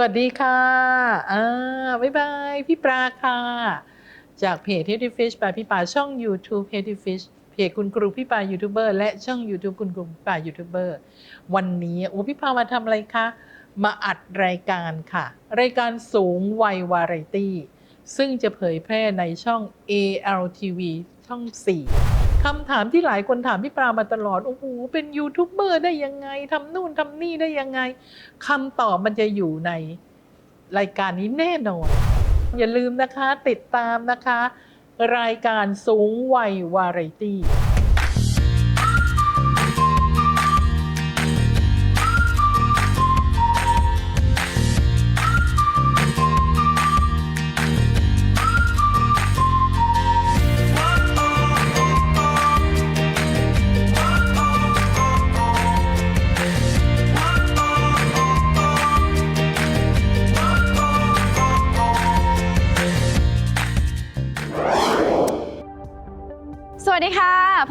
สวัสดีค่ะอ่าบ๊ายบาย พี่ปลาค่ะ จากเพจ Healthy Fish ปลาพี่ปลาช่อง YouTube Healthy Fish เพจคุณครูพี่ปลายูทูบเบอร์และช่อง YouTube คุณครูพี่ปลายูทูบเบอร์วันนี้โอ้พี่ปลามาทำอะไรคะ มาอัดรายการค่ะ รายการสูงวัยวาไรตี้ ซึ่งจะเผยแพร่ในช่อง ALTV ช่อง 4 คำถามที่หลายคนถามพี่ปรามาตลอด โอ้โห เป็นยูทูบเบอร์ได้ยังไงทำนู่นทำนี่ได้ยังไงคำตอบมันจะอยู่ในรายการนี้แน่นอน อย่าลืมนะคะ ติดตามนะคะ รายการสูงวัยวาไรตี้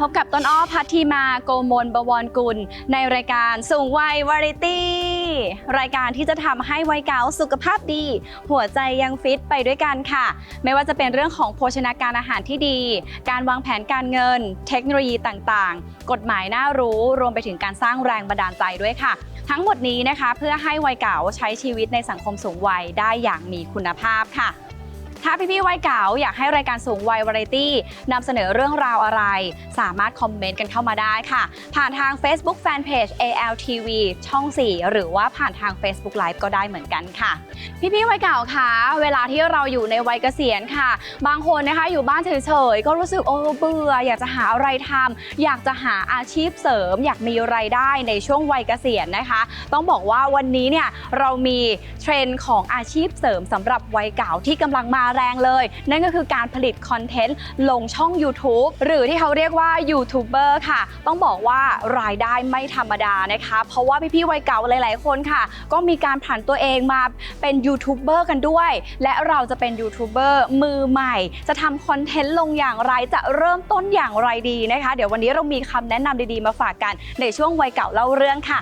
พบกับต้นอ้อพัทธีมาโกมลบวรกุล ในรายการสูงวัยวาไรตี้ รายการที่จะทำให้วัยเก๋าสุขภาพดี หัวใจยังฟิตไปด้วยกันค่ะ ไม่ว่าจะเป็นเรื่องของโภชนาการอาหารที่ดี การวางแผนการเงิน เทคโนโลยีต่างๆ กฎหมายน่ารู้รวมไปถึงการสร้างแรงบันดาลใจด้วยค่ะ ทั้งหมดนี้นะคะเพื่อให้วัยเก๋าใช้ชีวิตในสังคมสูงวัยได้อย่างมีคุณภาพค่ะ ถ้าพี่ๆวัยเก๋าอยากให้รายการสูงวัยวาไรตี้นำเสนอเรื่องราวอะไร สามารถคอมเมนต์กันเข้ามาได้ค่ะ ผ่านทาง Facebook Fanpage ALTV ช่อง 4 หรือว่าผ่านทาง Facebook Live ก็ได้เหมือนกันค่ะ พี่ๆวัยเก่าคะเวลาที่เราอยู่ในวัยเกษียณค่ะ บางคนนะคะอยู่บ้านเฉยๆก็รู้สึกโอ้เบื่อ อยากจะหาอะไรทำอยากจะหาอาชีพเสริม อยากมีไรายได้ในช่วงวัยเกษียณนะคะ ต้องบอกว่าวันนี้เนี่ยเรามีเทรนด์ของอาชีพเสริมสำหรับวัยเก่าที่กำลังมาแรงเลย นั่นก็คือการผลิตคอนเทนต์ลงช่อง YouTube หรือที่เขาเรียกว่ายูทูบเบอร์ค่ะ ต้องบอกว่ารายได้ไม่ธรรมดานะคะ เพราะว่าพี่ๆวัยเก่าหลายๆคนค่ะ ก็มีการผันตัวเองมาเป็นยูทูบเบอร์กันด้วย และเราจะเป็นยูทูบเบอร์มือใหม่ จะทำคอนเทนต์ลงอย่างไรจะเริ่มต้นอย่างไรดีนะคะ เดี๋ยววันนี้เรามีคำแนะนำดีๆมาฝากกันในช่วงวัยเก่าเล่าเรื่องค่ะ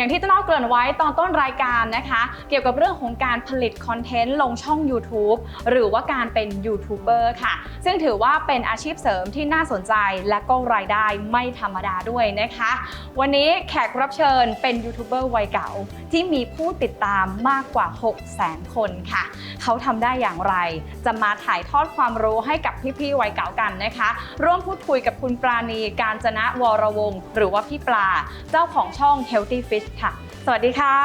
อย่างที่ต้นอ้อเกริ่นไว้ตอนต้นรายการนะคะ เกี่ยวกับเรื่องของการผลิตคอนเทนต์ลงช่อง YouTube หรือว่าการเป็นยูทูบเบอร์ค่ะ ซึ่งถือว่าเป็นอาชีพเสริมที่น่าสนใจและก็รายได้ไม่ธรรมดาด้วยนะคะ วันนี้แขกรับเชิญเป็นยูทูบเบอร์วัยเก่าที่มีผู้ติดตามมากกว่า 6 0 0 0 0 0 คนค่ะ เขาทำได้อย่างไร จะมาถ่ายทอดความรู้ให้กับพี่ๆวัยเก่ากันนะคะ ร่วมพูดคุยกับคุณปราณีการจนะวรวงหรือว่าพี่ปลา เจ้าของช่อง Healthy Fish ค่ะ สวัสดีค่ะ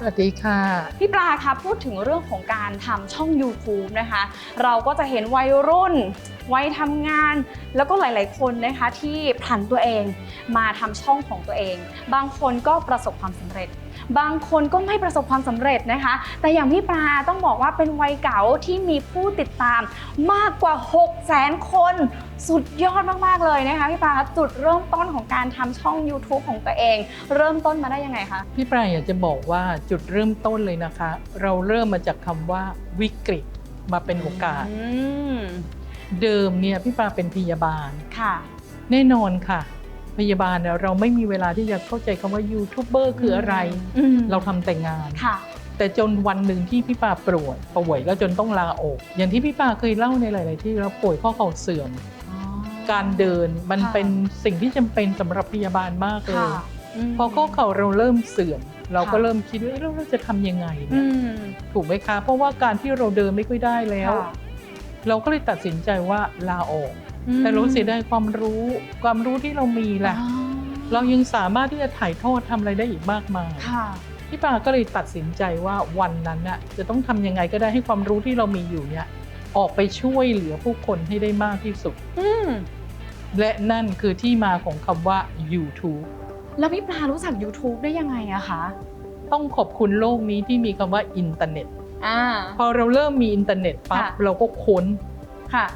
สวัสดีค่ะ พี่ปลาคะพูดถึงเรื่องของการทำช่อง YouTube นะคะ เราก็จะเห็นวัยรุ่นวัยทำงาน แล้วก็หลาย ๆ คนนะคะที่ผันตัวเองมาทำช่องของตัวเอง บางคนก็ประสบความสำเร็จ บางคนก็ไม่ประสบความสำเร็จนะคะ แต่อย่างพี่ปลาต้องบอกว่าเป็นวัยเก๋าที่มีผู้ติดตามมากกว่า 6 0 0 0 0 0 คน สุดยอดมาก ๆ เลยนะคะพี่ปลาจุดเริ่มต้นของการทำช่อง YouTube ของตัวเอง เริ่มต้นมาได้ยังไงคะ พี่ปลายอยากจะบอกว่าจุดเริ่มต้นเลยนะคะ เราเริ่มมาจากคำว่าวิกฤตมาเป็นโอกาสอืมเดิมเนี่ยพี่ปลาเป็นพยาบาลค่ะ แน่นอนค่ะ พยาบาลเนี่ยเราไม่มีเวลาที่จะเข้าใจคำว่ายูทูบเบอร์คืออะไรอืมเราทำแต่งานค่ะแต่จนวันหนึ่งที่พี่ปาป่วยป่วยแล้วจนต้องลาออก อย่างที่พี่ปาเคยเล่าในหลาย ๆ ที่เราป่วยข้อเข่าเสื่อมการเดินมันค่ะเป็นสิ่งที่จำเป็นสำหรับพยาบาลมากเลค่ะยพอข้อเข่าเราเริ่มเสื่อม เราก็ค่ะเริ่มคิดว่าเอ๊ะแล้วเราจะทำยังไงอืเนี่ยมถูกไหมคะ เพราะว่าการที่เราเดินไม่ค่อยได้แล้วค่ะเราก็เลยตัดสินใจว่าลาออกอืม แต่เราเสียดายความรู้ความรู้ที่เรามีแหละอ๋อเรายังสามารถที่จะถ่ายทอดทำอะไรได้อีกมากมายค่ะพี่ปาก็เลยตัดสินใจว่าวันนั้นน่ะจะต้องทำยังไงก็ได้ให้ความรู้ที่เรามีอยู่เนี่ยออกไปช่วยเหลือผู้คนให้ได้มากที่สุดอืมและนั่นคือที่มาของคำว่า YouTube แล้วพี่ปลารู้จัก YouTube ได้ยังไงอะคะ ต้องขอบคุณโลกนี้ที่มีคำว่าอินเทอร์เน็ตอ่าพอเราเริ่มมีอินเทอร์เน็ตปั๊บค่ะเราก็ค้นค่ะ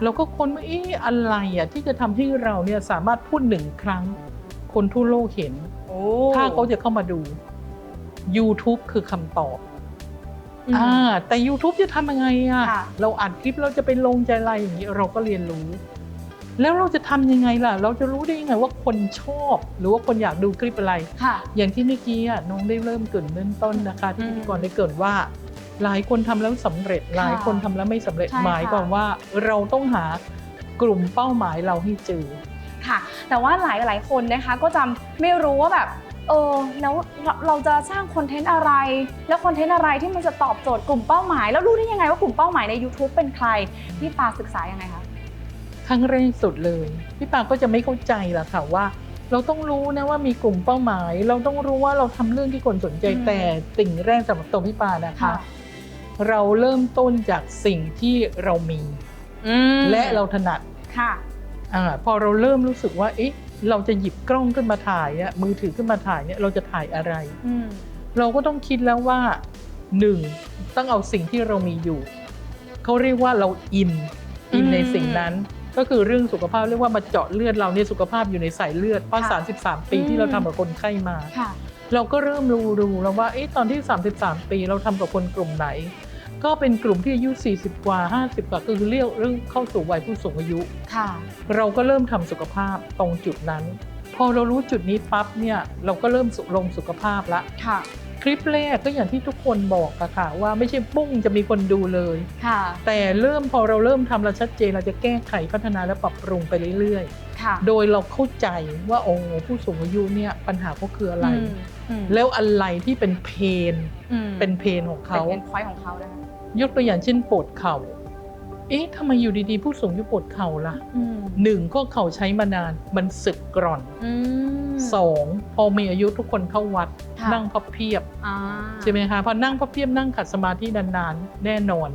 เราก็ค้นว่าเอ๊ะอะไรอะที่จะทำให้เราเนี่ยสามารถพูดหนึ่งครั้ง คนทั่วโลกเห็นโอ้ถ้าเขาจะเข้ามาดู YouTube คือคำตอบอืมอ่าแต่ YouTube จะทำยังไงอะค่ะ เราอัดคลิปเราจะไปลงใจอะไรอย่างนี้เราก็เรียนรู้ แล้วเราจะทำยังไงล่ะ เราจะรู้ได้ยังไงว่าคนชอบ หรือว่าคนอยากดูคลิปอะไรค่ะอย่างที่เมื่อกี้อะน้องได้เริ่มเกรินเริ่มต้นนะคะที่อืมพิธีกรได้เกรินว่า หลายคนทำแล้วสำเร็จ หลายคนทำแล้วไม่สำเร็จใช่ค่ะหมายความว่าเราต้องหากลุ่มเป้าหมายเราให้เจอค่ะ แต่ว่าหลายหลายๆคนนะคะก็จะไม่รู้ว่าแบบเออแล้วเราเราจะสร้างคอนเทนต์อะไร แล้วคอนเทนต์อะไรที่มันจะตอบโจทย์กลุ่มเป้าหมาย แล้วรู้ได้ยังไงว่ากลุ่มเป้าหมายใน YouTube เป็นใครพี่ปาศึกษายังไงคะครั้งแรกสุดเลยพี่ปาก็จะไม่เข้าใจล่ะค่ะว่า เราต้องรู้นะว่ามีกลุ่มเป้าหมาย เราต้องรู้ว่าเราทำเรื่องที่คนสนใจอืมแต่สิ่งแรกสำหรับตัวพี่ปานะคะ เราเริ่มต้นจากสิ่งที่เรามีอืมและเราถนัดค่ะอาพอเราเริ่มรู้สึกว่า เอ๊ะ เราจะหยิบกล้องขึ้นมาถ่ายอะมือถือขึ้นมาถ่ายเนี่ยเราจะถ่ายอะไรอืมเราก็ต้องคิดแล้วว่าหนึ่งต้องเอาสิ่งที่เรามีอยู่เขาเรียกว่าเราอินอินอืมในสิ่งนั้น ก็คือเรื่องสุขภาพเรียกว่ามาเจาะเลือดเราเนี่ยสุขภาพอยู่ในสายเลือดเพราะค่ะ33 ปีอืมที่เราทำกับคนไข้มาค่ะเราก็เริ่มรู้รู้แล้วว่าเอ๊ะตอนที่ 33 ปีเราทำกับคนกลุ่มไหน ก็เป็นกลุ่มที่อายุ 40 กว่า 50 กว่าคือเรียกเรื่องเข้าสู่วัยผู้สูงอายุ ค่ะ เราก็เริ่มทำสุขภาพตรงจุดนั้น พอเรารู้จุดนี้ปั๊บเนี่ยเราก็เริ่มสุลงสุขภาพละ ค่ะ คลิปแรกก็อย่างที่ทุกคนบอกอะค่ะ ว่าไม่ใช่ปุ้งจะมีคนดูเลย ค่ะ แต่เริ่มพอเราเริ่มทำเราชัดเจนเราจะแก้ไขพัฒนาและปรับปรุงไปเรื่อยค่ะๆ โดยเราเข้าใจว่าโอ้ผู้สูงอายุเนี่ยปัญหาเขาคืออะไรอืมอืมแล้วอะไรที่เป็นเพนอืมเป็นเพนของเขา เป็นพอยของเขานะคะ ยกตัวอย่างเช่นปวดเข่า เอ๊ะทำไมอยู่ดีๆ ผู้สูงอายุปวดเข่าล่ะอืมหนึ่งก็เข่าใช้มานานมันสึกกร่อนอืมสองพอมีอายุทุกคนเข้าวัดค่ะนั่งพับเพียบอ่าใช่ไหมคะพอนั่งพับเพียบนั่งขัดสมาธินานๆแน่นอน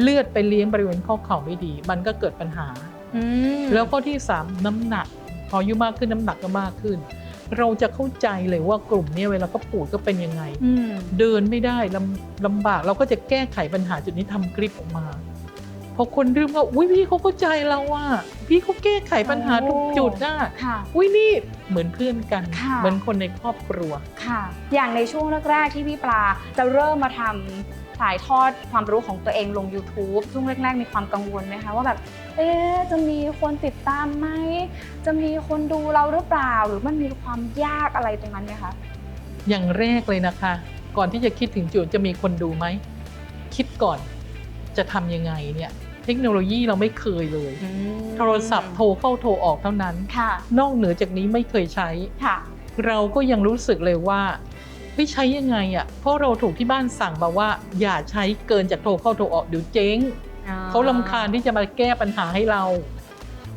เลือดไปเลี้ยงบริเวณข้อเข่าไม่ดี มันก็เกิดปัญหาอืมแล้วก็ที่สามน้ำหนัก พออายุมากขึ้นน้ำหนักก็มากขึ้น เราจะเข้าใจเลยว่ากลุ่มเนี้เวลาเขาปวดก็เป็นยังไงอืมเดินไม่ได้ลำลำบากเราก็จะแก้ไขปัญหาจุดนี้ทำคลิปออกมาพอคนเริ่มว่าอุ้ยพี่เขาเข้าใจเราว่าพี่เขาแก้ไขปัญหาทุกจุดน่ะค่ะอุ้ยนี่เหมือนเพื่อนกันค่ะเหมือนคนในครอบครัวค่ะ อย่างในช่วงแรกๆที่พี่ปลาจะเริ่มมาทำ ถ่ายทอดความรู้ของตัวเองลง YouTube ช่วงแรก ๆ มีความกังวลไหมคะว่าแบบ เอ๊ะจะมีคนติดตามไหม จะมีคนดูเราหรือเปล่า หรือมันมีความยากอะไรตรงนั้นไหมคะ อย่างแรกเลยนะคะ ก่อนที่จะคิดถึงจุดจะมีคนดูไหม คิดก่อนจะทำยังไงเนี่ยเทคโนโลยีเราไม่เคยเลย โทรศัพท์โทรเข้าโทรออกเท่านั้นค่ะนอกเหนือจากนี้ไม่เคยใช้ค่ะเราก็ยังรู้สึกเลยว่าเฮ้ยใช้ยังไงอะ่ะเพราะเราถูกที่บ้านสั่งมาว่า อย่าใช้เกินจากโทรเข้าโทรออกเดี๋ยวเจ๊งเขาลำคาญที่จะมาแก้ปัญหาให้เรา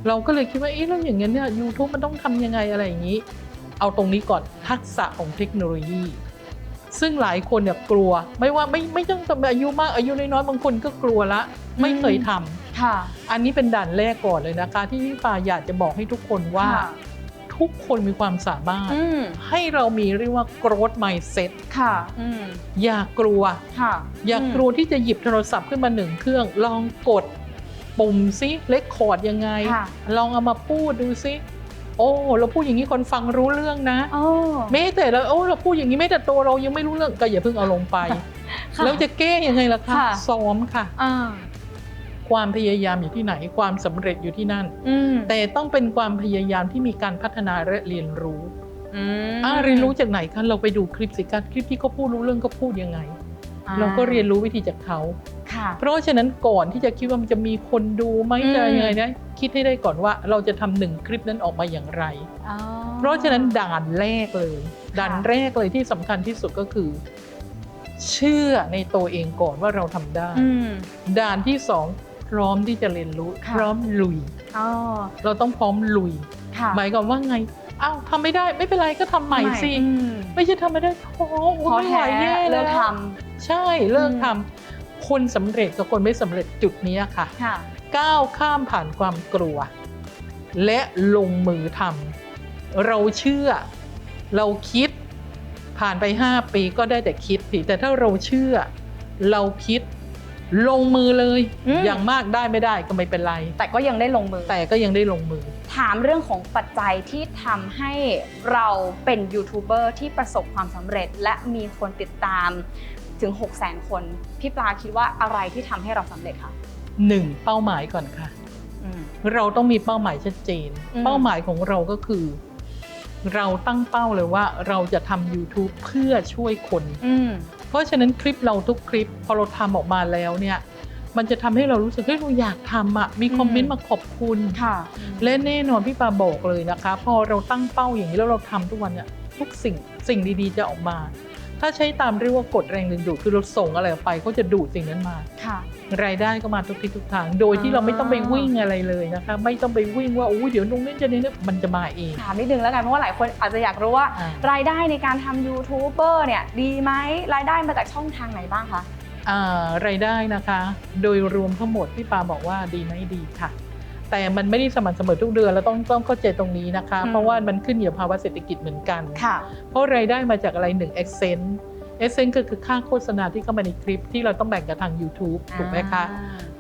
เราก็เลยคิดว่าเอ๊ะแล้วอย่างเงี้ยเนี่ยยูทูบมันต้องทำยังไงอะไรอย่างนี้ เอาตรงนี้ก่อนทักษะของเทคโนโลยี ซึ่งหลายคนเนี่ยกลัว ไม่ว่าไม่ไม่ต้องเป็นอายุมากอายุน้อยๆบางคนก็กลัวละ ไม่เคยทำค่ะ อันนี้เป็นด่านแรกก่อนเลยนะคะ ที่พี่ปาอยากจะบอกให้ทุกคนว่าค่ะ ทุกคนมีความสามารถอืมให้เรามีเรียกว่า growth mindset ค่ะอืมอย่ากลัวค่ะอย่ากลัวที่จะหยิบโทรศัพท์ขึ้นมาหนึ่งเครื่อง ลองกดปุ่มซิเลคคอร์ดยังไงค่ะลองเอามาพูดดูซิโอ้เราพูดอย่างนี้คนฟังรู้เรื่องนะโอ้แม้แต่เราโอ้เราพูดอย่างนี้แม้แต่ตัวเรายังไม่รู้เรื่องก็อย่าเพิ่งเอาลงไปค่ะแล้วจะแก้ยังไงล่ะคะค่ะซ้อมค่ะอ่า ความพยายามอยู่ที่ไหนความสำเร็จอยู่ที่นั่นอืมแต่ต้องเป็นความพยายามที่มีการพัฒนาและเรียนรู้อืมอ่าเรียนรู้จากไหนคะเราไปดูคลิปสิคะคลิปที่เขาพูดรู้เรื่องก็พูดยังไงอ่เราก็เรียนรู้วิธีจากเขาค่ะเพราะฉะนั้นก่อนที่จะคิดว่ามันจะมีคนดูไหมอืมจะยังไงนะคิดให้ได้ก่อนว่าเราจะทำหนึ่งคลิปนั้นออกมาอย่างไรอ๋อเพราะฉะนั้นด่านแรกเลย ด่านแรกเลยที่สำคัญที่สุดก็คือ เชื่อในตัวเองก่อนว่าเราทำได้อืมด่านที่สอง พร้อมที่จะเรียนรู้ค่ะพร้อมลุย อ๋อ เราต้องพร้อมลุย ค่ะ หมายความว่าไงอ้าวทำไม่ได้ไม่เป็นไรก็ทำใหม่สิอืมไม่ใช่ทำไม่ได้ท้อพอไม่ไหวแท้แย่เลิแล้กวทใช่เลิกอืมทำคนสำเร็จกับคนไม่สำเร็จจุดนี้ค่ะำค่ะ ก้าวข้ามผ่านความกลัว และลงมือทำเราเชื่อ เราคิดผ่านไป 5 ปีก็ได้แต่คิดสิแต่ถ้าเราเชื่อ เราคิด ลงมือเลยอืม อย่างมากได้ไม่ได้ก็ไม่เป็นไร แต่ก็ยังได้ลงมือ แต่ก็ยังได้ลงมือ ถามเรื่องของปัจจัยที่ทำให้เราเป็นยูทูบเบอร์ที่ประสบความสำเร็จ และมีคนติดตามถึง 6 0 0 0 0 0 คน พี่ปลาคิดว่าอะไรที่ทำให้เราสำเร็จคะหนึ่งเป้าหมายก่อนค่ะอืมเราต้องมีเป้าหมายชัดเจน อืม เป้าหมายของเราก็คือ เราตั้งเป้าเลยว่าเราจะทำ YouTube เพื่อช่วยคน อืม เพราะฉะนั้นคลิปเราทุกคลิปพอเราทำออกมาแล้วเนี่ยมันจะทำให้เรารู้สึกเฮ้ยเราอยากทำอะมีคอมเมนอืต์มมาขอบคุณค่ะและแน่นอนพี่ปาบอกเลยนะคะ พอเราตั้งเป้าอย่างนี้แล้วเราทำทุกวันเนี่ยทุกสิ่งสิ่งดีๆจะออกมา ถ้าใช้ตามเรียกว่ากฎแรงดึงดูดคือเราส่งอะไรออกไปเขาจะดูดสิ่งนั้นมาค่ะ รายได้ก็มาทุกทิศทุกทาง โดยที่เราไม่ต้องไปวิ่งอะไรเลยนะคะ ไม่ต้องไปวิ่งว่าอุ้ยเดี๋ยวนุ่งนี่จะนี่นะมันจะมาเองถามนิดนึงแล้วกันเพราะว่าหลายคนอาจจะอยากรู้ว่าอ่า รายได้ในการทำยูทูบเบอร์เนี่ยดีไหมรายได้มาจากช่องทางไหนบ้างคะอ่ารายได้นะคะ โดยรวมทั้งหมดพี่ปาบอกว่าดีไหมดีค่ะ แต่มันไม่ได้สม่ำเสมอทุกเดือนเราต้องต้องเข้าใจตรงนี้นะคะอืมเพราะว่ามันขึ้นอยู่กับภาวะเศรษฐกิจเหมือนกันค่ะเพราะรายได้มาจากอะไรหนึ่ง e x c e n t e x c e n t ก็คือค่าโฆษณาที่เข้ามาในคลิปที่เราต้องแบ่งกับทาง YouTube ถูกไหมคะ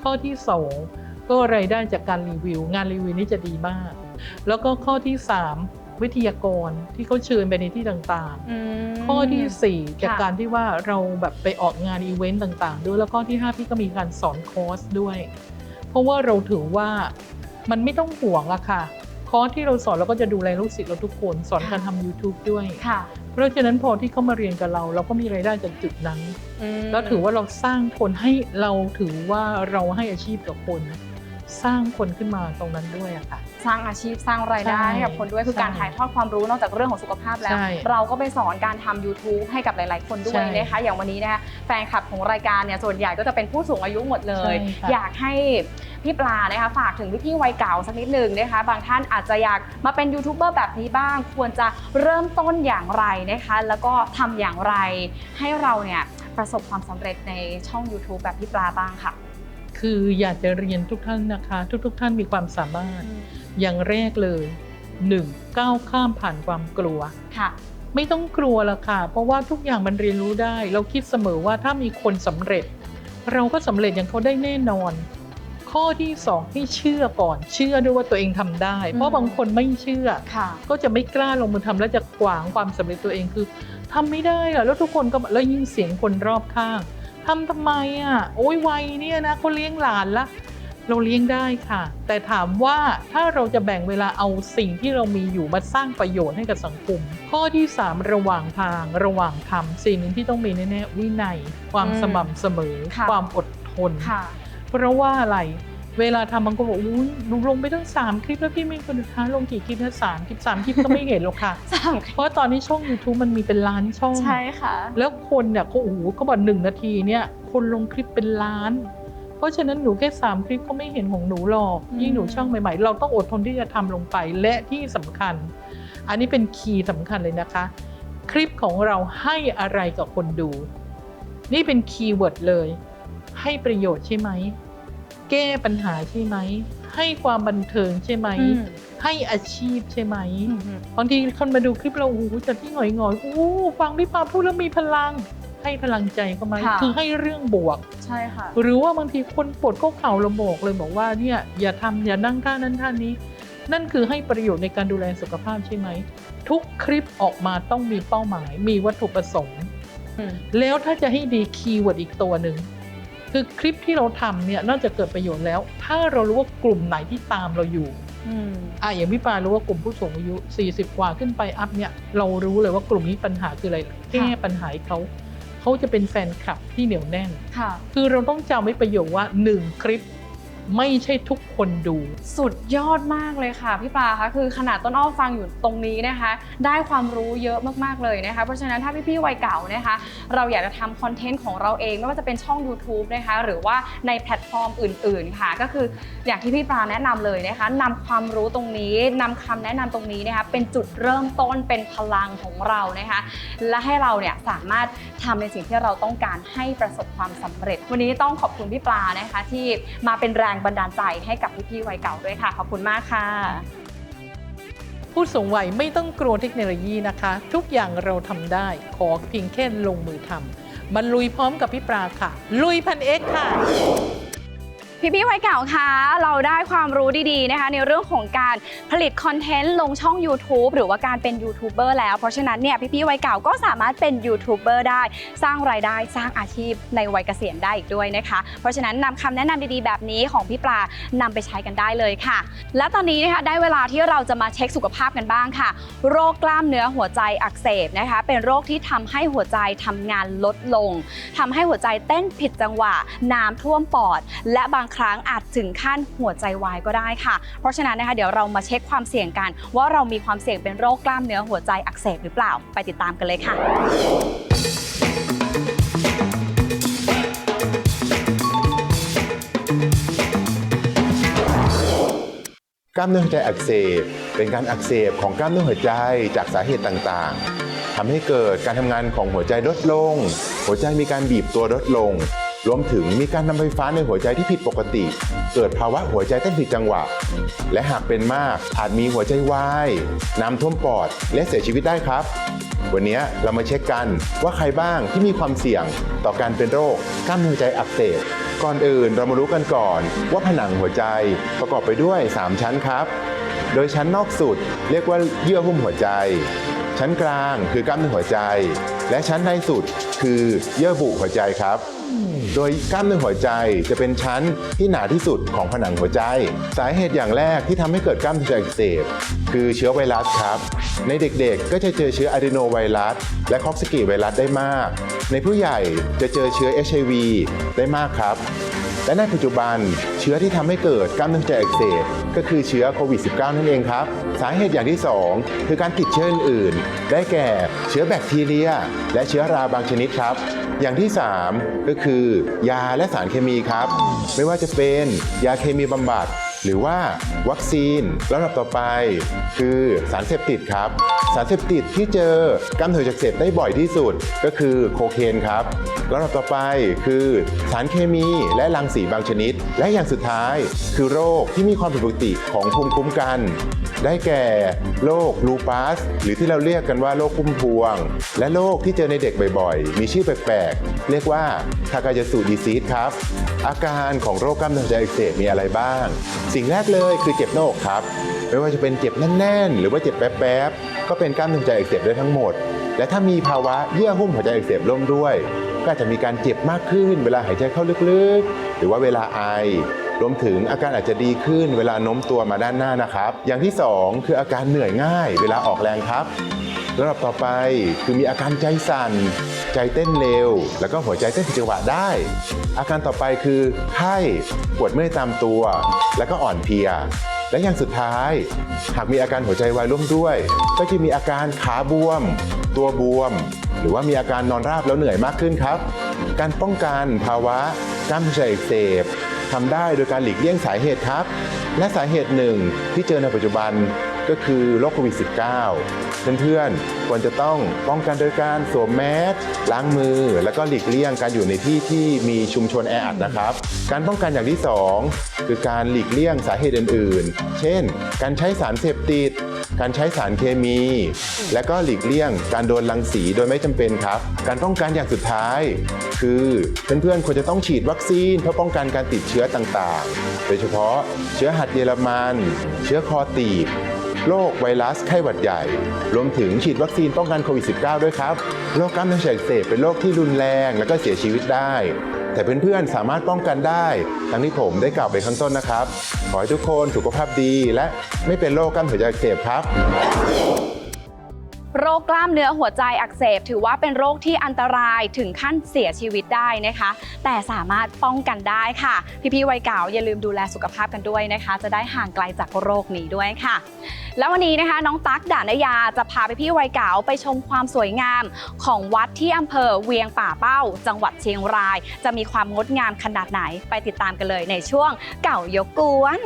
ข้อที่ 2 ก็รายได้จากการรีวิว งานรีวิวนี่จะดีมาก แล้วก็ข้อที่ 3 วิทยากรที่เขาเชิญไปในที่ต่างอืมๆข้อทีสี่4 จากค่ะการที่ว่าเราแบบไปออกงานอีเวนต์ต่างๆ ด้วยแล้วข้อที่ 5 พี่ก็มีการสอนคอร์สด้วย เพราะว่าเราถือว่า มันไม่ต้องห่วงอะค่ะคอร์สที่เราสอนเราก็จะดูแลลูกศิษย์เราทุกคน สอนการทำ YouTube ด้วย ค่ะ เพราะฉะนั้นพอที่เขามาเรียนกับเรา เราก็มีรายได้จากจุดนั้นมแล้วถือว่าเราสร้างคนให้เราถือว่าเราให้อาชีพกับคน สร้างคนขึ้นมาตรงนั้นด้วยอะค่ะ สร้างอาชีพสร้างรายได้ใช่ให้กับคนด้วยคือใช่การถ่ายทอดความรู้นอกจากเรื่องของสุขภาพแล้ว ใช่เราก็ไปสอนการทำ YouTube ให้กับหลาย ๆ คนด้วยใช่นะคะ อย่างวันนี้นะคะแฟนคลับของรายการเนี่ยส่วนใหญ่ก็จะเป็นผู้สูงอายุหมดเลย ใช่ค่ะ อยากให้พี่ปลานะคะฝากถึงพี่ๆวัยเก่าสักนิดหนึ่งนะคะ บางท่านอาจจะอยากมาเป็นยูทูบเบอร์แบบนี้บ้าง ควรจะเริ่มต้นอย่างไรนะคะ แล้วก็ทำอย่างไรให้เราเนี่ยประสบความสำเร็จในช่อง YouTube แบบพี่ปลาบ้างค่ะ คืออยากจะเรียนทุกท่านนะคะ ทุกๆทท่านมีความสามารถ อย่างแรกเลยหนึ่งก้าวข้ามผ่านความกลัวค่ะ ไม่ต้องกลัวละค่ะ เพราะว่าทุกอย่างมันเรียนรู้ได้ เราคิดเสมอว่าถ้ามีคนสำเร็จ เราก็สำเร็จอย่างเขาได้แน่นอน ข้อที่สองให้เชื่อก่อน เชื่อด้วยว่าตัวเองทำได้ เพอืราะมบางคนไม่เชื่อค่ะก็จะไม่กล้าลงมือทำแล้วจะขวางความสำเร็จตัวเองคือทำไม่ได้อะแล้วทุกคนก็แล้วยิ่งเสียงคนรอบข้าง ทำทำไมอะ โอ้ยวัยเนี่ยนะเขาเลี้ยงหลานละเราเลี้ยงได้ค่ะ แต่ถามว่าถ้าเราจะแบ่งเวลาเอาสิ่งที่เรามีอยู่มาสร้างประโยชน์ให้กับสังคม ข้อที่ 3 ระหว่างทางระหว่างทำสิ่งหนึ่งที่ต้องมีแน่ๆวินัย ความอืมสม่ำเสมอค่ะความอดทนค่ะเพราะว่าอะไร เวลาทำบางคนบอกอุ้ยหนูลงไปตั้งสามคลิปแล้วพี่ไม่คนสุดท้ายลงกี่คลิปนะสามคลิปสามคลิปก็ไม่เห็นหรอกค่ะสามเพราะตอนนี้ช่อง YouTube มันมีเป็นล้านช่อง ใช่ค่ะ แล้วคนเนี่ยเขาโอ้โหเขาบอกหนึ่งนาทีเนี่ยคนลงคลิปเป็นล้าน เพราะฉะนั้นหนูแค่สามคลิปก็ไม่เห็นของหนูหรอกอืมยิ่งหนูช่องใหม่ๆ เราต้องอดทนที่จะทำลงไปและที่สำคัญ อันนี้เป็นคีย์สำคัญเลยนะคะ คลิปของเราให้อะไรกับคนดู นี่เป็นคีย์เวิร์ดเลย ให้ประโยชน์ใช่ไหม แก้ปัญหาใช่ไหม ให้ความบันเทิงใช่ไหมอืมให้อาชีพใช่ไหมอืมบางทีคนมาดูคลิปเราโอ้โหจากที่หงอยหงอยๆโอ้โหฟังพี่ปาพูดแล้วมีพลัง ให้พลังใจก็ไหมค่ะคือให้เรื่องบวก ใช่ค่ะ หรือว่าบางทีคนปวดข้อเข่าเราบอกเลยบอกว่าเนี่ยอย่าทำอย่านั่งท่านั้นท่านี้ นั่นคือให้ประโยชน์ในการดูแลสุขภาพใช่ไหม ทุกคลิปออกมาต้องมีเป้าหมาย มีวัตถุประสงค์อืมแล้วถ้าจะให้ดีคีย์เวิร์ดอีกตัวหนึ่ง คือคลิปที่เราทำเนี่ยนอกจากเกิดประโยชน์แล้ว ถ้าเรารู้ว่ากลุ่มไหนที่ตามเราอยู่อืมอะอย่างพี่ปารู้ว่ากลุ่มผู้สูงอายุ 40 กว่าขึ้นไปอัพเนี่ยเรารู้เลยว่ากลุ่มนี้ปัญหาคืออะไรแก้ปัญหาให้เขาเขาจะเป็นแฟนคลับที่เหนียวแน่นค่ะคือเราต้องจำไว้ประโยคว่า 1 คลิป ไม่ใช่ทุกคนดู สุดยอดมากเลยค่ะพี่ปลาคะคือขนาดต้นอ้อฟังอยู่ตรงนี้นะคะ ได้ความรู้เยอะมากๆเลยนะคะ เพราะฉะนั้นถ้าพี่ๆวัยเก่านะคะ เราอยากจะทำคอนเทนต์ของเราเองไม่ว่าจะเป็นช่อง YouTube นะคะ หรือว่าในแพลตฟอร์มอื่น ๆ ค่ะ ก็คืออย่างที่พี่ปลาแนะนำเลยนะคะนำความรู้ตรงนี้นำคำแนะนำตรงนี้นะคะ เป็นจุดเริ่มต้นเป็นพลังของเรานะคะ และให้เราเนี่ยสามารถทำในสิ่งที่เราต้องการให้ประสบความสำเร็จ วันนี้ต้องขอบคุณพี่ปลานะคะที่มาเป็นแรงรงบันดาลใจให้กับพี่ๆวัยเก่าด้วยค่ะ ขอบคุณมากค่ะ ผู้สูงวัยไม่ต้องกลัวเทคโนโลยีนะคะ ทุกอย่างเราทำได้ขอเพียงแค่ลงมือทำมันลุยพร้อมกับพี่ปลาค่ะ ลุยพันเอ็กค่ะ พี่พี่วัยเก่าคะเราได้ความรู้ดีๆนะคะ ในเรื่องของการผลิตคอนเทนต์ลงช่อง YouTube หรือว่าการเป็นยูทูบเบอร์แล้วเพราะฉะนั้นเนี่ยพี่พี่วัยเก่าก็สามารถเป็นยูทูบเบอร์ได้ สร้างรายได้สร้างอาชีพในวัยเกษียณได้อีกด้วยนะคะ เพราะฉะนั้นนำคำแนะนำดีๆ แบบนี้ของพี่ปลานำไปใช้กันได้เลยค่ะ และตอนนี้นะคะได้เวลาที่เราจะมาเช็คสุขภาพกันบ้างค่ะ โรคกล้ามเนื้อหัวใจอักเสบนะคะ เป็นโรคที่ทำให้หัวใจทำงานลดลงทำให้หัวใจเต้นผิดจังหวะ น้ำท่วมปอด และบางครั้งอาจถึงขั้นหัวใจวายก็ได้ค่ะ เพราะฉะนั้นนะคะเดี๋ยวเรามาเช็คความเสี่ยงกัน ว่าเรามีความเสี่ยงเป็นโรคกล้ามเนื้อหัวใจอักเสบหรือเปล่า ไปติดตามกันเลยค่ะกล้ามเนื้อหัวใจอักเสบ เป็นการอักเสบของกล้ามเนื้อหัวใจจากสาเหตุต่างๆทำให้เกิดการทำงานของหัวใจลดลง หัวใจมีการบีบตัวลดลง รวมถึงมีการนำไฟฟ้าในหัวใจที่ผิดปกติ เกิดภาวะหัวใจเต้นผิดจังหวะ และหากเป็นมากอาจมีหัวใจวายน้ำท่วมปอด และเสียชีวิตได้ครับ วันนี้เรามาเช็คกันว่าใครบ้างที่มีความเสี่ยงต่อการเป็นโรคกล้ามเนื้อหัวใจอักเสบก่อนอื่นเรามารู้กันก่อน ว่าผนังหัวใจประกอบไปด้วย 3 ชั้นครับ โดยชั้นนอกสุดเรียกว่าเยื่อหุ้มหัวใจ ชั้นกลางคือกล้ามเนื้อหัวใจ และชั้นในสุดคือเยื่อบุหัวใจครับ โดยกล้ามเนื้อหัวใจจะเป็นชั้นที่หนาที่สุดของผนังหัวใจ สาเหตุอย่างแรกที่ทำให้เกิดกล้ามเนื้อหัวใจอักเสบคือเชื้อไวรัสครับ ในเด็กๆ ก็จะเจอเชื้ออะดรีโนไวรัส และคอกสกีไวรัสได้มาก ในผู้ใหญ่จะเจอเชื้อ HIV ได้มากครับ และในปัจจุบันเชื้อที่ทำให้เกิดกล้ามเนื้อหัวใจอักเสบก็คือเชื้อโควิด -19 นั่นเองครับ สาเหตุอย่างที่ 2 คือการติดเชื้ออื่นๆ ได้แก่เชื้อแบคทีเรีย และเชื้อราบางชนิดครับ อย่างที่ 3 ก็คือยาและสารเคมีครับ ไม่ว่าจะเป็นยาเคมีบำบัด หรือว่าวัคซีนลำดับต่อไป คือสารเสพติดครับ สารเสพติดที่เจอกล้ามเนื้อหัวใจอักเสบได้บ่อยที่สุดก็คือโคเคนครับลำดับต่อไปคือสารเคมีและรังสีบางชนิด และอย่างสุดท้ายคือโรคที่มีความผิดปกติของภูมิคุ้มกัน ได้แก่โรคลูปัส หรือที่เราเรียกกันว่าโรคพุ่มพวง และโรคที่เจอในเด็กบ่อยๆ มีชื่อแปลกๆ เรียกว่าทากายาสุดีซีสครับ อาการของโรคกล้ามเนื้อหัวใจอักเสบมีอะไรบ้างสิ่งแรกเลยคือเจ็บหน้าอกครับ ไม่ว่าจะเป็นเจ็บแน่นๆ หรือว่าเจ็บแป๊บๆ ก็เป็นกล้ามเนื้อหัวใจอักเสบได้ทั้งหมด และถ้ามีภาวะเยื่อหุ้มหัวใจอักเสบร่วมด้วย ก็จจะมีการเจ็บมากขึ้น เวลาหายใจเข้าลึกๆ หรือว่าเวลาไอ รวมถึงอาการอาจจะดีขึ้นเวลาโน้มตัวมาด้านหน้านะครับ อย่างที่ 2 คืออาการเหนื่อยง่าย เวลาออกแรงครับระดับต่อไปคือมีอาการใจสั่น ใจเต้นเร็ว แล้วก็หัวใจเต้นผิดจังหวะได้ อาการต่อไปคือไข้ปวดเมื่อยตามตัว แล้วก็อ่อนเพลีย และอย่างสุดท้าย หากมีอาการหัวใจวายร่วมด้วย ก็จะมีอาการขาบวม ตัวบวม หรือว่ามีอาการนอนราบแล้วเหนื่อยมากขึ้นครับ การป้องกันภาวะกล้ามเนื้อหัวใจอักเสบ ทำได้โดยการหลีกเลี่ยงสาเหตุครับ และสาเหตุหนึ่งที่เจอในปัจจุบัน ก็คือโรคโควิด -19 เพื่อนๆควรจะต้องป้องกันโดยการสวมแมสล้างมือ แล้วก็หลีกเลี่ยงการอยู่ในที่ที่มีชุมชนแออัดนะครับ การป้องกันอย่างที่ 2 คือการหลีกเลี่ยงสาเหตุอื่น ๆ เช่น การใช้สารเสพติดการใช้สารเคมี และก็หลีกเลี่ยง การโดนรังสีโดยไม่จำเป็นครับ การป้องกันอย่างสุดท้าย คือเพื่อนๆควรจะต้องฉีดวัคซีนเพื่อป้องกันการติดเชื้อต่างๆ โดยเฉพาะเชื้อหัดเยอรมัน เชื้อคอตีบ โรคไวรัสไข้หวัดใหญ่ รวมถึงฉีดวัคซีนป้องกันโควิด -19 ด้วยครับ โรคกล้ามเนื้อหัวใจอักเสพเป็นโรคที่รุนแรงและก็เสียชีวิตได้ แต่เพื่อนๆ สามารถป้องกันได้ทั้งที่ผมได้กล่าวไปข้างต้นนะครับ ขอให้ทุกคนสุขภาพดีและไม่เป็นโรคกล้ามเนื้อหัวใจอักเสพครับ โรคกล้ามเนื้อหัวใจอักเสบ ถือว่าเป็นโรคที่อันตรายถึงขั้นเสียชีวิตได้นะคะ แต่สามารถป้องกันได้ค่ะ พี่ๆวัยเก่าอย่าลืมดูแลสุขภาพกันด้วยนะคะ จะได้ห่างไกลจากโรคนี้ด้วยค่ะ แล้ววันนี้นะคะ น้องตั๊กด่านยาจะพาพี่ๆวัยเก่าไปชมความสวยงาม ของวัดที่อำเภอเวียงป่าเป้า จังหวัดเชียงราย จะมีความงดงามขนาดไหนไปติดตามกันเลยในช่วงเก่ายกกวน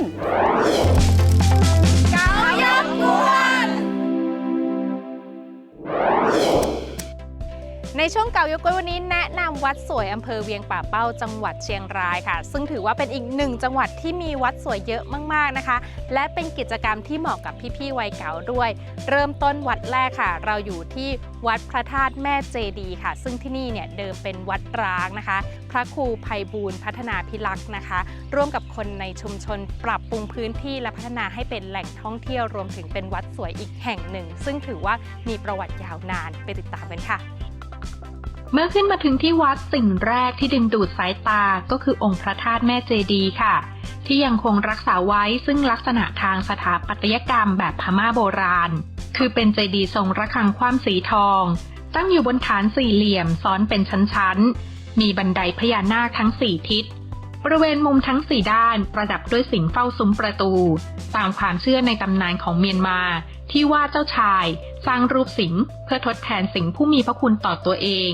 เก่ายกกวน ช่วงเก่ายกกล้วยวันนี้แนะนำวัดสวยอำเภอเวียงป่าเป้าจังหวัดเชียงรายค่ะ ซึ่งถือว่าเป็นอีกหนึ่งจังหวัดที่มีวัดสวยเยอะมากๆนะคะ และเป็นกิจกรรมที่เหมาะกับพี่ๆวัยเก่าด้วย เริ่มต้นวัดแรกค่ะ เราอยู่ที่วัดพระธาตุแม่เจดีค่ะ ซึ่งที่นี่เนี่ยเดิมเป็นวัดร้างนะคะ พระครูภัยบูลย์พัฒนาพิลักษ์นะคะ ร่วมกับคนในชุมชนปรับปรุงพื้นที่และพัฒนาให้เป็นแหล่งท่องเที่ยวรวมถึงเป็นวัดสวยอีกแห่งหนึ่ง ซึ่งถือว่ามีประวัติยาวนานไปติดตามกันค่ะ เมื่อขึ้นมาถึงที่วัดสิ่งแรกที่ดึงดูดสายตาก็คือองค์พระธาตุแม่เจดีย์ค่ะ ที่ยังคงรักษาไว้ซึ่งลักษณะทางสถาปัตยกรรมแบบพม่าโบราณ คือเป็นเจดีย์ทรงระฆังคว่ำสีทอง ตั้งอยู่บนฐานสี่เหลี่ยมซ้อนเป็นชั้นๆ มีบันไดพญานาคทั้งสี่ทิศบริเวณมุมทั้งสี่ด้านประดับด้วยสิงเฝ้าซุ้มประตู ตามความเชื่อในตำนานของเมียนมา ที่ว่าเจ้าชายสร้างรูปสิงห์เพื่อทดแทนสิงห์ผู้มีพระคุณต่อตัวเอง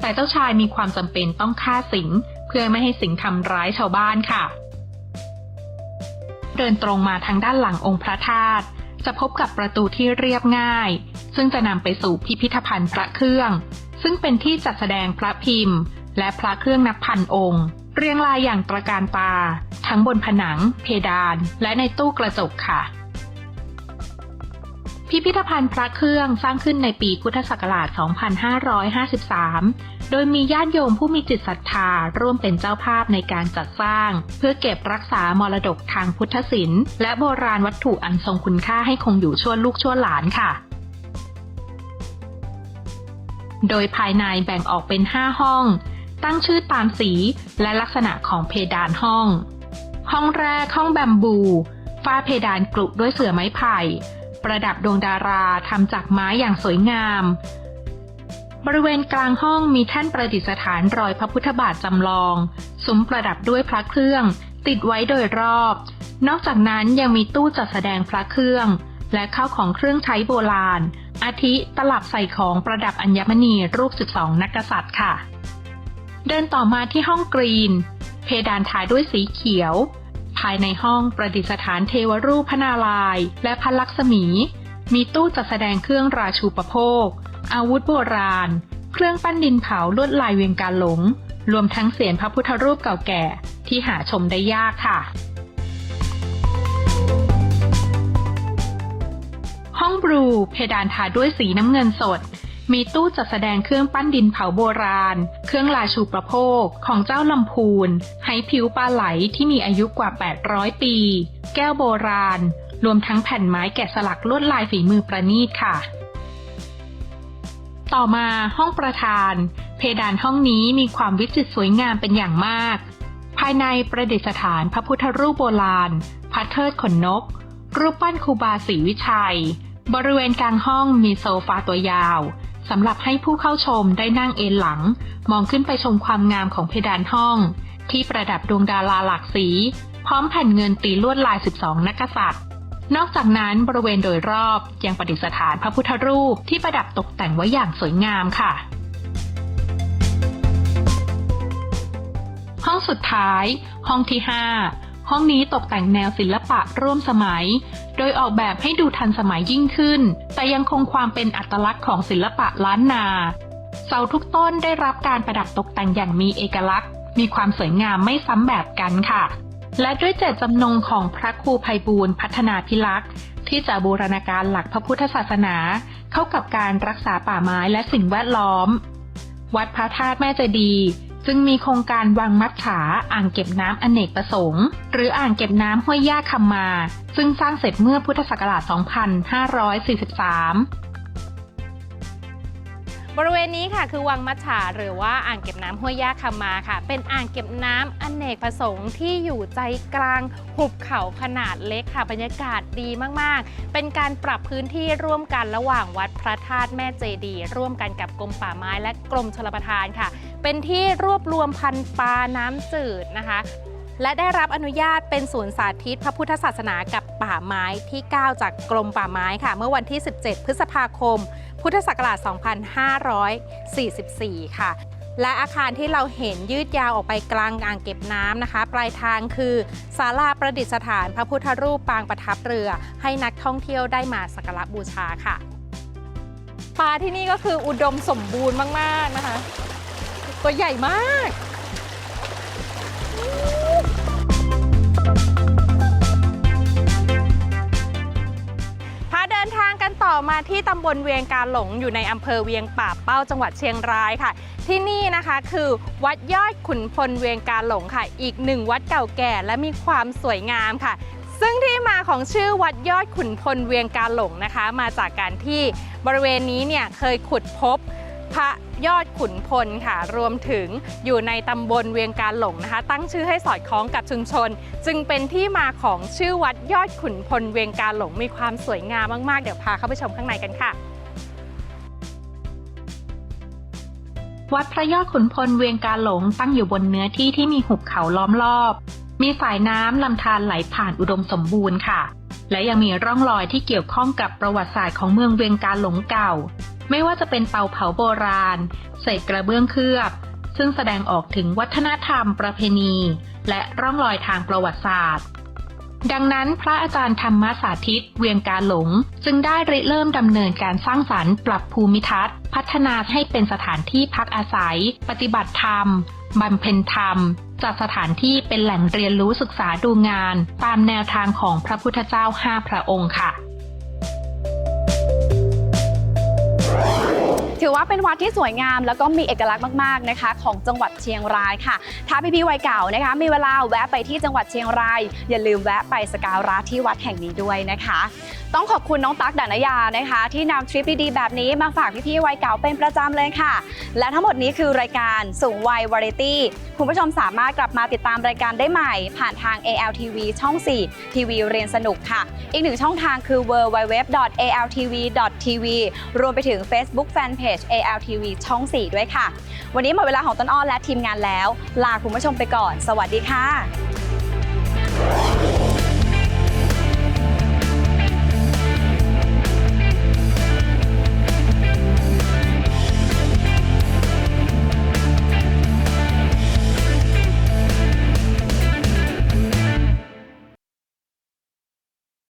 แต่เจ้าชายมีความจำเป็นต้องฆ่าสิงห์เพื่อไม่ให้สิงห์ทำร้ายชาวบ้านค่ะ เดินตรงมาทางด้านหลังองค์พระธาตุจะพบกับประตูที่เรียบง่าย ซึ่งจะนำไปสู่พิพิธภัณฑ์พระเครื่อง ซึ่งเป็นที่จัดแสดงพระพิมพ์ และพระเครื่องนับพันองค์ เรียงรายอย่างตระการตา ทั้งบนผนัง เพดาน และในตู้กระจกค่ะ พิพิธภัณฑ์พระเครื่องสร้างขึ้นในปีพุทธศักราช 2553 โดยมีญาติโยมผู้มีจิตศรัทธาร่วมเป็นเจ้าภาพในการจัดสร้าง เพื่อเก็บรักษามรดกทางพุทธศิลป์และโบราณวัตถุอันทรงคุณค่าให้คงอยู่ชั่วลูกชั่วหลานค่ะ โดยภายในแบ่งออกเป็น 5 ห้อง ตั้งชื่อตามสีและลักษณะของเพดานห้อง ห้องแรกห้องแบมบู ฝ้าเพดานกลุด้วยเสื่อไม้ไผ่ ประดับดวงดาราทำจากไม้อย่างสวยงาม บริเวณกลางห้องมีแท่นประดิษฐานรอยพระพุทธบาทจำลองซุ้มประดับด้วยพระเครื่อง ติดไว้โดยรอบ นอกจากนั้นยังมีตู้จัดแสดงพระเครื่อง และข้าวของเครื่องใช้โบราณ อาทิตลับใส่ของประดับอัญมณีรูป 12 นักษัตริย์ค่ะ เดินต่อมาที่ห้องกรีน เพดานทาด้วยสีเขียว ภายในห้องประดิษฐานเทวรูปพระนารายและพระลักษมี มีตู้จัดแสดงเครื่องราชูปโภค อาวุธโบราณ เครื่องปั้นดินเผาลวดลายเวียงการหลง รวมทั้งเสียนพระพุทธรูปเก่าแก่ที่หาชมได้ยากค่ะ ห้องบลูเพดานทาด้วยสีน้ำเงินสด มีตู้จัดแสดงเครื่องปั้นดินเผาโบราณ เครื่องลาชูประโภคของเจ้าลำพูนไหผิวปลาไหลที่มีอายุกว่า 800 ปี แก้วโบราณ รวมทั้งแผ่นไม้แกะสลักลวดลายฝีมือประณีตค่ะ ต่อมาห้องประธาน เพดานห้องนี้มีความวิจิตรสวยงามเป็นอย่างมาก ภายในประดิษฐานพระพุทธรูปโบราณพระเทิดขนนก รูปปั้นครูบาศรีวิชัย บริเวณกลางห้องมีโซฟาตัวยาว สำหรับให้ผู้เข้าชมได้นั่งเอนหลัง มองขึ้นไปชมความงามของเพดานห้อง ที่ประดับดวงดาราหลากสี พร้อมแผ่นเงินตีลวดลาย 12 นักษัตริย์ นอกจากนั้นบริเวณโดยรอบยังประดิษฐานพระพุทธรูปที่ประดับตกแต่งไว้อย่างสวยงามค่ะ ห้องสุดท้าย ห้องที่ 5 ห้องนี้ตกแต่งแนวศิลปะร่วมสมัย โดยออกแบบให้ดูทันสมัยยิ่งขึ้น แต่ยังคงความเป็นอัตลักษณ์ของศิลปะล้านนา เสาทุกต้นได้รับการประดับตกแต่งอย่างมีเอกลักษณ์ มีความสวยงามไม่ซ้ำแบบกันค่ะ และด้วยเจตจำนงของพระครูภัยบูลย์พัฒนาพิลักษ์ที่จะบูรณาการหลักพระพุทธศาสนา เข้ากับการรักษาป่าไม้และสิ่งแวดล้อม วัดพระธาตุแม่เจดีย์ จึงมีโครงการวังมัดฉาอ่างเก็บน้ำอเนกประสงค์ หรืออ่างเก็บน้ำห้วยย่าคำมา ซึ่งสร้างเสร็จเมื่อพุทธศักราช 2543 บริเวณนี้ค่ะคือวังมัจฉาหรือว่าอ่างเก็บน้ำห้วยยาคำมาค่ะ เป็นอ่างเก็บน้ำอเนกประสงค์ที่อยู่ใจกลางหุบเขาขนาดเล็กค่ะ บรรยากาศดีมากๆ เป็นการปรับพื้นที่ร่วมกันระหว่างวัดพระธาตุแม่เจดีย์ร่วมกันกับกรมป่าไม้และกรมชลประทานค่ะ เป็นที่รวบรวมพันธุ์ปลาน้ำจืดนะคะและได้รับอนุญาตเป็นศูนย์สาธิตพระพุทธศาสนากับป่าไม้ที่ 9 จากกรมป่าไม้ค่ะ เมื่อวันที่ 17 พฤษภาคม พุทธศักราช 2544 ค่ะ และอาคารที่เราเห็นยืดยาวออกไปกลางอ่างเก็บน้ำนะคะ ปลายทางคือศาลาประดิษฐานพระพุทธรูปปางประทับเรือ ให้นักท่องเที่ยวได้มาสักการะบูชาค่ะปลาที่นี่ก็คืออุดมสมบูรณ์มาก ๆ นะคะ ตัวใหญ่มาก ต่อมาที่ตำบลเวียงการหลงอยู่ในอำเภอเวียงป่าเป้าจังหวัดเชียงรายค่ะ ที่นี่นะคะคือวัดยอดขุนพลเวียงการหลงค่ะ อีกหนึ่งวัดเก่าแก่และมีความสวยงามค่ะ ซึ่งที่มาของชื่อวัดยอดขุนพลเวียงการหลงนะคะ มาจากการที่บริเวณนี้เนี่ยเคยขุดพบ พระยอดขุนพลค่ะ รวมถึงอยู่ในตำบลเวียงการหลงนะคะ ตั้งชื่อให้สอดคล้องกับชุมชน จึงเป็นที่มาของชื่อวัดยอดขุนพลเวียงการหลงมีความสวยงามมากๆ เดี๋ยวพาเข้าไปชมข้างในกันค่ะ วัดพระยอดขุนพลเวียงการหลงตั้งอยู่บนเนื้อที่ที่มีหุบเขาล้อมรอบ มีสายน้ำลำธารไหลผ่านอุดมสมบูรณ์ค่ะ และยังมีร่องรอยที่เกี่ยวข้องกับประวัติศาสตร์ของเมืองเวียงการหลงเก่า ไม่ว่าจะเป็นเตาเผาโบราณ เศษกระเบื้องเคลือบ ซึ่งแสดงออกถึงวัฒนธรรมประเพณี และร่องรอยทางประวัติศาสตร์ ดังนั้นพระอาจารย์ธรรมสาธิต เวียงกาหลง จึงได้ริเริ่มดำเนินการสร้างสรรค์ปรับภูมิทัศน์ พัฒนาให้เป็นสถานที่พักอาศัย ปฏิบัติธรรมบำเพ็ญธรรม จัดสถานที่เป็นแหล่งเรียนรู้ศึกษาดูงาน ตามแนวทางของพระพุทธเจ้าห้าพระองค์ค่ะ ถือว่าเป็นวัดที่สวยงามแล้วก็มีเอกลักษณ์มากๆนะคะ ของจังหวัดเชียงรายค่ะ ถ้าพี่ๆวัยเก่านะคะ มีเวลาแวะไปที่จังหวัดเชียงราย อย่าลืมแวะไปสการะที่วัดแห่งนี้ด้วยนะคะ ต้องขอบคุณน้องตั๊กดานยานะคะ ที่นำทริปดีๆแบบนี้มาฝากพี่ๆวัยเก่าเป็นประจำเลยค่ะ และทั้งหมดนี้คือรายการสูงวัยวาไรตี้คุณผู้ชมสามารถกลับมาติดตามรายการได้ใหม่ ผ่านทาง ALTV ช่อง 4 ทีวีเรียนสนุกค่ะ อีกหนึ่งช่องทางคือ www.altv.tv รวมไปถึง Facebook Fanpage ALTV ช่อง 4 ด้วยค่ะ วันนี้หมดเวลาของต้นอ้อและทีมงานแล้ว ลาคุณผู้ชมไปก่อน สวัสดีค่ะ